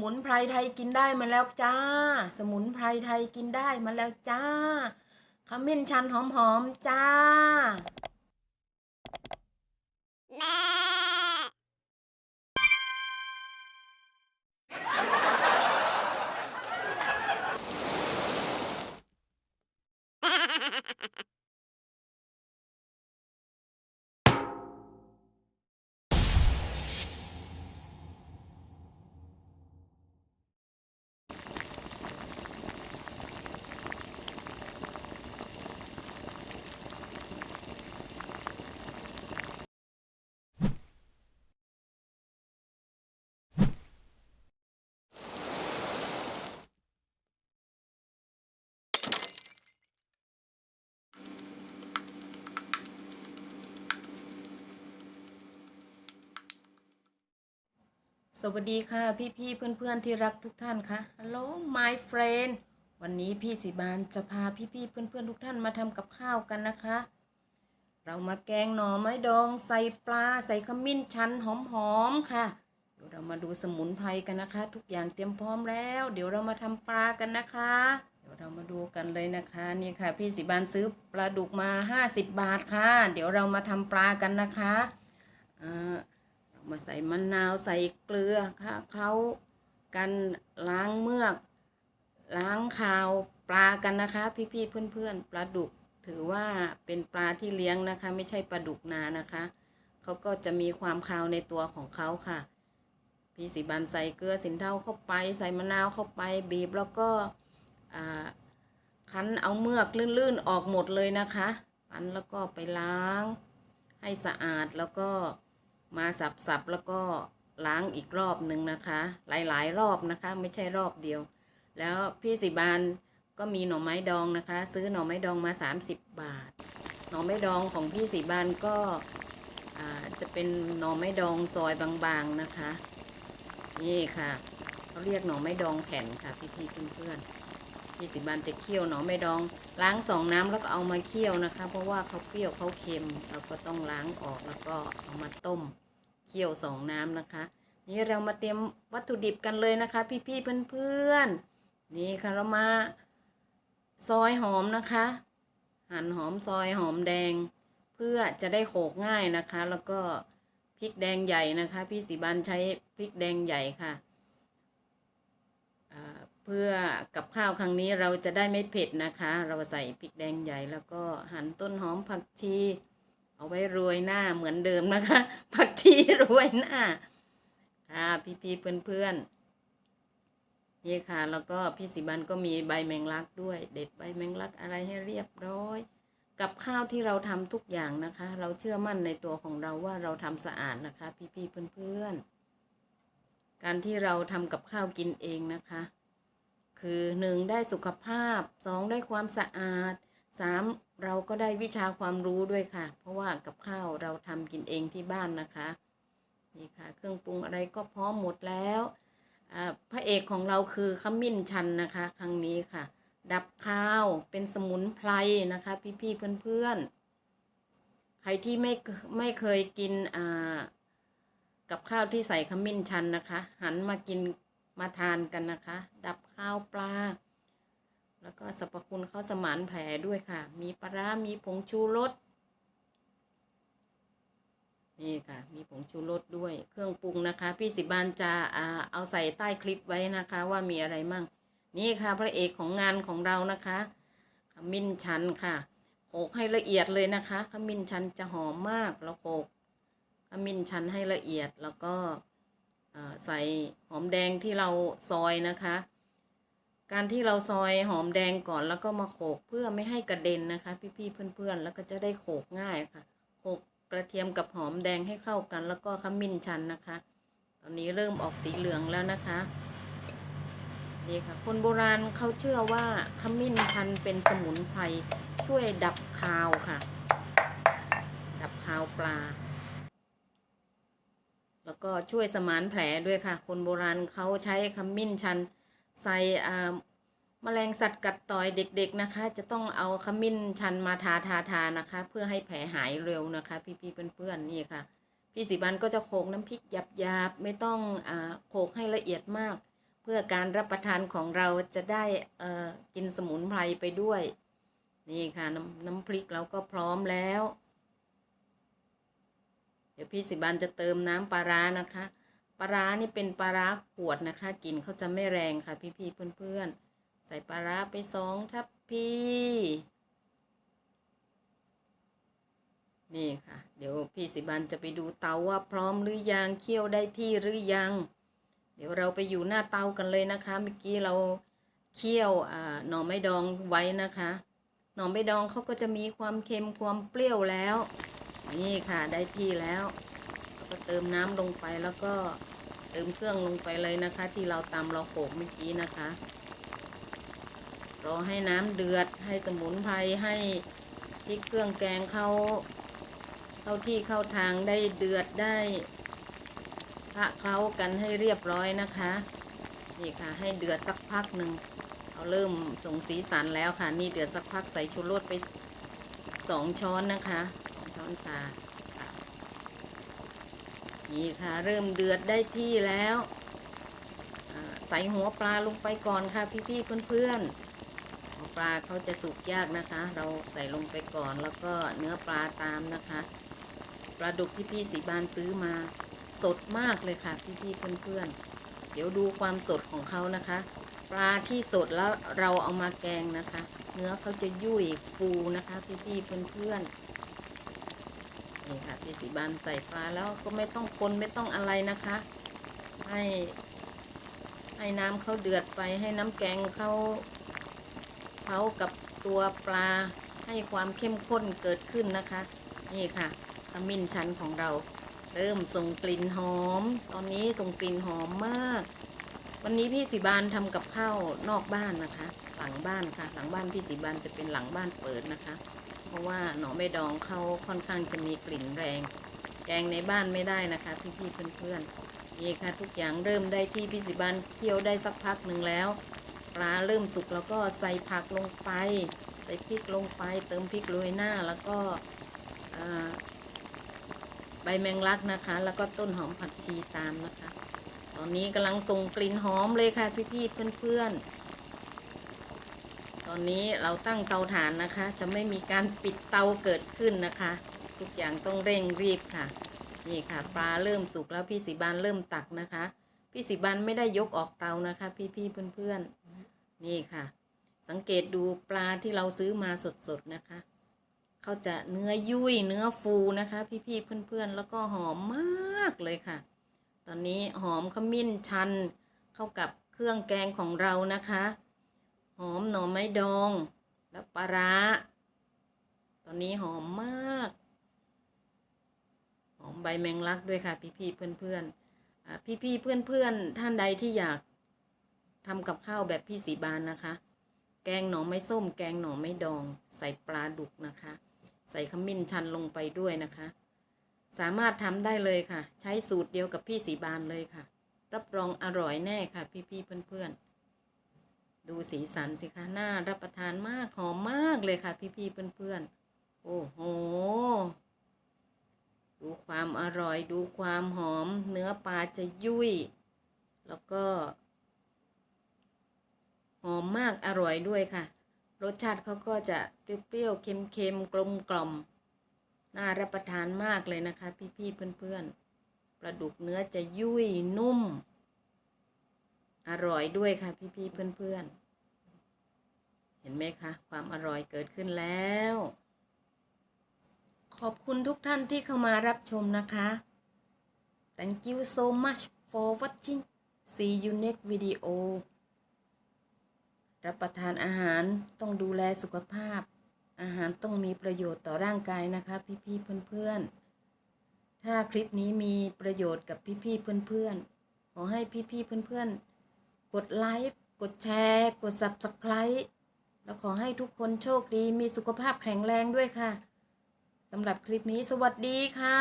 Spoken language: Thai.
มุนไพรไทยกินได้มาแล้วจ้า สมุนไพรไทยกินได้มาแล้วจ้าขมิ้นชันหอมๆจ้า สวัสดีค่ะพี่ๆเพื่อนๆที่รักทุกท่านค่ะ Hello my friend วันนี้พี่สิบานจะพาพี่ๆเพื่อนๆทุกท่านมาทำกับข้าวกันนะคะ เรามาแกงหน่อไม้ดอง ใส่ปลาใส่ขมิ้นชันหอมๆค่ะ เดี๋ยวเรามาดูสมุนไพรกันนะคะ ทุกอย่างเตรียมพร้อมแล้ว เดี๋ยวเรามาทำปลากันนะคะ เดี๋ยวเรามาดูกันเลยนะคะนี่ค่ะ พี่สิบานซื้อปลาดุกมา 50 บาทค่ะ เดี๋ยวเรามาทำปลากันนะคะอ่า มาใส่มะนาวใส่เกลือค่ะเคล้ากันล้างเมือกล้างคาวปลากันนะคะ พี่ๆเพื่อนๆปลาดุกถือว่าเป็นปลาที่เลี้ยงนะคะ ไม่ใช่ปลาดุกนานะคะเขาก็จะมีความคาวในตัวของเขาค่ะ พี่สีบันใส่เกลือสินเทาเข้าไป ใส่มะนาวเข้าไปบีบแล้วก็คั้นเอาเมือกลื่นๆออกหมดเลยนะคะคั้นแล้วก็ไปล้างให้สะอาดแล้วก็ มาสับๆแล้วก็ล้างอีกรอบหนึ่งนะคะ หลายๆ รอบนะคะ ไม่ใช่รอบเดียว แล้วพี่สิบานก็มีหน่อไม้ดองนะคะ ซื้อหน่อไม้ดองมา 30 บาท หน่อไม้ดองของพี่สิบานก็อ่าจะเป็นหน่อไม้ดองซอยบางๆนะคะ นี่ค่ะเขาเรียกหน่อไม้ดองแผ่นค่ะพี่ๆเพื่อนๆพี่สิบานจะเคี่ยวหน่อไม้ดอง ล้างสองน้ำแล้วก็เอามาเคี่ยวนะคะ เพราะว่าเขาเปรี้ยวเขาเค็มเราก็ต้องล้างออกแล้วก็เอามาต้ม เคี่ยวสองน้ำนะคะ นี่เรามาเตรียมวัตถุดิบกันเลยนะคะ พี่ๆเพื่อนๆนี่ค่ะเรามาซอยหอมนะคะ หั่นหอมซอยหอมแดง เพื่อจะได้โขกง่ายนะคะ แล้วก็พริกแดงใหญ่นะคะ พี่สีบันใช้พริกแดงใหญ่ค่ะเพื่อกับข้าวครั้งนี้เราจะได้ไม่เผ็ดนะคะ เราใส่พริกแดงใหญ่แล้วก็หั่นต้นหอมผักชี เอาไว้โรยหน้าเหมือนเดิมนะคะ ผักชีโรยหน้าค่ะพี่ๆเพื่อนๆนี่ค่ะแล้วก็พี่สิบันก็มีใบแมงลักด้วย เด็ดใบแมงลักอะไรให้เรียบร้อย กับข้าวที่เราทำทุกอย่างนะคะ เราเชื่อมั่นในตัวของเราว่าเราทำสะอาดนะคะ พี่ๆเพื่อนๆการที่เราทำกับข้าวกินเองนะคะ คือหนึ่งได้สุขภาพสองได้ความสะอาด สามเราก็ได้วิชาความรู้ด้วยค่ะ เพราะว่ากับข้าวเราทำกินเองที่บ้านนะคะนี่ค่ะ เครื่องปรุงอะไรก็พร้อมหมดแล้วอ่าพระเอกของเราคือขมิ้นชันนะคะ ครั้งนี้ค่ะ ดับข้าวเป็นสมุนไพรนะคะ พี่ๆเพื่อนๆ ใครที่ไม่ไม่เคยกินอ่ากับข้าวที่ใส่ขมิ้นชันนะคะ หันมากินมาทานกันนะคะ ดับข้าวปลา แล้วก็สรรพคุณข้าวสมานแผลด้วยค่ะ มีปลาร้ามีผงชูรสนี่ค่ะ มีผงชูรสด้วย เครื่องปรุงนะคะ พี่สิบานจะอาเอาใส่ใต้คลิปไว้นะคะ ว่ามีอะไรมั่ง นี่ค่ะพระเอกของงานของเรานะคะขมิ้นชันค่ะโขลกให้ละเอียดเลยนะคะขมิ้นชันจะหอมมากแล้วโขลกขมิ้นชันให้ละเอียดแล้วก็ใส่หอมแดงที่เราซอยนะคะ การที่เราซอยหอมแดงก่อนแล้วก็มาโขลกเพื่อไม่ให้กระเด็นนะคะ พี่ๆเพื่อนๆแล้วก็จะได้โขลกง่ายค่ะโขลกกระเทียมกับหอมแดงให้เข้ากัน แล้วก็ขมิ้นชันนะคะ ตอนนี้เริ่มออกสีเหลืองแล้วนะคะนี่ค่ะ คนโบราณเขาเชื่อว่าขมิ้นชันเป็นสมุนไพรช่วยดับคาวค่ะ ดับคาวปลา แล้วก็ช่วยสมานแผลด้วยค่ะ คนโบราณเขาใช้ขมิ้นชัน ใส่อ่าแมลงสัตว์กัดต่อยเด็ก ๆนะคะ จะต้องเอาขมิ้นชันมาทาทาทานะคะ เพื่อให้แผลหายเร็วนะคะ พี่ๆเพื่อนๆนี่ค่ะ พี่สิบันก็จะโขกน้ำพริกหยาบๆไม่ต้องอ่าโขกให้ละเอียดมาก เพื่อการรับประทานของเราจะได้เอ่อกินสมุนไพรไปด้วย นี่ค่ะน้ำน้ำพริกเราก็พร้อมแล้ว เดี๋ยวพี่สิบันจะเติมน้ำปลาร้านะคะ ปลาร้านี่เป็นปลาร้าขวดนะคะกลิ่นเขาจะไม่แรงค่ะ พี่ๆเพื่อนๆ ใส่ปลาร้าไปสองทัพพีนี่ค่ะ เดี๋ยวพี่สิบันจะไปดูเตาว่าพร้อมหรือยังเคี่ยวได้ที่หรือยัง เดี๋ยวเราไปอยู่หน้าเตากันเลยนะคะ เมื่อกี้เราเคี่ยวอ่าหน่อไม้ดองไว้นะคะ หน่อไม้ดองเขาก็จะมีความเค็มความเปรี้ยวแล้ว นี่ค่ะได้ที่แล้ว ก็เติมน้ำลงไปแล้วก็เติมเครื่องลงไปเลยนะคะ ที่เราตำเราโขกเมื่อกี้นะคะรอให้น้ำเดือดให้สมุนไพรให้พริกเครื่องแกงเขาเข้าที่เข้าทางได้เดือดได้พระเคล้ากันให้เรียบร้อยนะคะนี่ค่ะ ให้เดือดสักพักหนึ่งเราเริ่มส่งสีสันแล้วค่ะ นี่เดือดสักพักใส่ชูรสไปสองช้อนนะคะสองช้อนชา นี่ค่ะ เริ่มเดือดได้ที่แล้วใส่หัวปลาลงไปก่อนค่ะพี่ๆเพื่อนๆหัวปลาเขาจะสุกยากนะคะ เราใส่ลงไปก่อนแล้วก็เนื้อปลาตามนะคะปลาดุกที่พี่สีบานซื้อมาสดมากเลยค่ะพี่ๆเพื่อนๆเดี๋ยวดูความสดของเขานะคะ ปลาที่สดแล้วเราเอามาแกงนะคะ เนื้อเขาจะยุ่ยฟูนะคะ พี่ๆเพื่อนๆ นี่ค่ะพี่สีบานใส่ปลาแล้วก็ไม่ต้องคนไม่ต้องอะไรนะคะ ให้ให้น้ำเขาเดือดไปให้น้ำแกงเขาเขากับตัวปลาให้ความเข้มข้นเกิดขึ้นนะคะ นี่ค่ะขมิ้นชันของเราเริ่มส่งกลิ่นหอม ตอนนี้ส่งกลิ่นหอมมาก วันนี้พี่สีบานทำกับข้าวนอกบ้านนะคะ หลังบ้านค่ะ หลังบ้านพี่สีบานจะเป็นหลังบ้านเปิดนะคะ เพราะว่าหน่อไม่ดองเขาค่อนข้างจะมีกลิ่นแรง แกงในบ้านไม่ได้นะคะพี่ๆเพื่อนๆนี่ค่ะทุกอย่างเริ่มได้ที่พี่สีบานเคี่ยวได้สักพักหนึ่งแล้วปลาเริ่มสุกแล้วก็ใส่ผักลงไป ใส่พริกลงไป เติมพริกโรยหน้าแล้วก็ใบแมงลักนะคะ แล้วก็ต้นหอมผักชีตามนะคะ ตอนนี้กำลังส่งกลิ่นหอมเลยค่ะพี่ๆเพื่อนๆ ตอนนี้เราตั้งเตาถ่านนะคะ จะไม่มีการปิดเตาเกิดขึ้นนะคะ ทุกอย่างต้องเร่งรีบค่ะ นี่ค่ะ ปลาเริ่มสุกแล้วพี่สีบานเริ่มตักนะคะ พี่สีบานไม่ได้ยกออกเตานะคะ พี่ๆเพื่อนๆ นี่ค่ะ สังเกตดูปลาที่เราซื้อมาสดๆนะคะเขาจะเนื้อยุ่ยเนื้อฟูนะคะ พี่ๆเพื่อนๆ แล้วก็หอมมากเลยค่ะ ตอนนี้หอมขมิ้นชัน เข้ากับเครื่องแกงของเรานะคะ หอมหน่อไม้ดอง และปลาร้า ตอนนี้หอมมาก หอมใบแมงลักด้วยค่ะ พี่ๆเพื่อนๆอ่าพี่ๆเพื่อนๆท่านใดที่อยากทำกับข้าวแบบพี่สีบานนะคะ แกงหน่อไม้ส้ม แกงหน่อไม้ดอง ใส่ปลาดุกนะคะ ใส่ขมิ้นชันลงไปด้วยนะคะ สามารถทำได้เลยค่ะ ใช้สูตรเดียวกับพี่สีบานเลยค่ะ รับรองอร่อยแน่ค่ะ พี่ๆเพื่อนๆ ดูสีสันสิคะน่ารับประทานมาก หอมมากเลยค่ะ พี่ๆเพื่อนๆ โอ้โห ดูความอร่อยดูความหอม เนื้อปลาจะยุ่ย แล้วก็ หอมมากอร่อยด้วยค่ะ รสชาติเขาก็จะเปรี้ยวๆเค็มๆกลมกล่อมน่ารับประทานมากเลยนะคะ พี่ๆเพื่อนๆปลาดุกเนื้อจะยุ่ยนุ่ม อร่อยด้วยค่ะ พี่ๆเพื่อนๆ เห็นไหมคะ ความอร่อยเกิดขึ้นแล้ว ขอบคุณทุกท่านที่เข้ามารับชมนะคะ Thank you so much for watching see you next video รับประทานอาหารต้องดูแลสุขภาพ อาหารต้องมีประโยชน์ต่อร่างกายนะคะ พี่ๆเพื่อนๆ ถ้าคลิปนี้มีประโยชน์กับพี่ๆเพื่อนๆ ขอให้พี่ๆเพื่อนๆ กดไลค์ กดแชร์ กด Subscribe แล้วขอให้ทุกคนโชคดีมีสุขภาพแข็งแรงด้วยค่ะสำหรับคลิปนี้สวัสดีค่ะ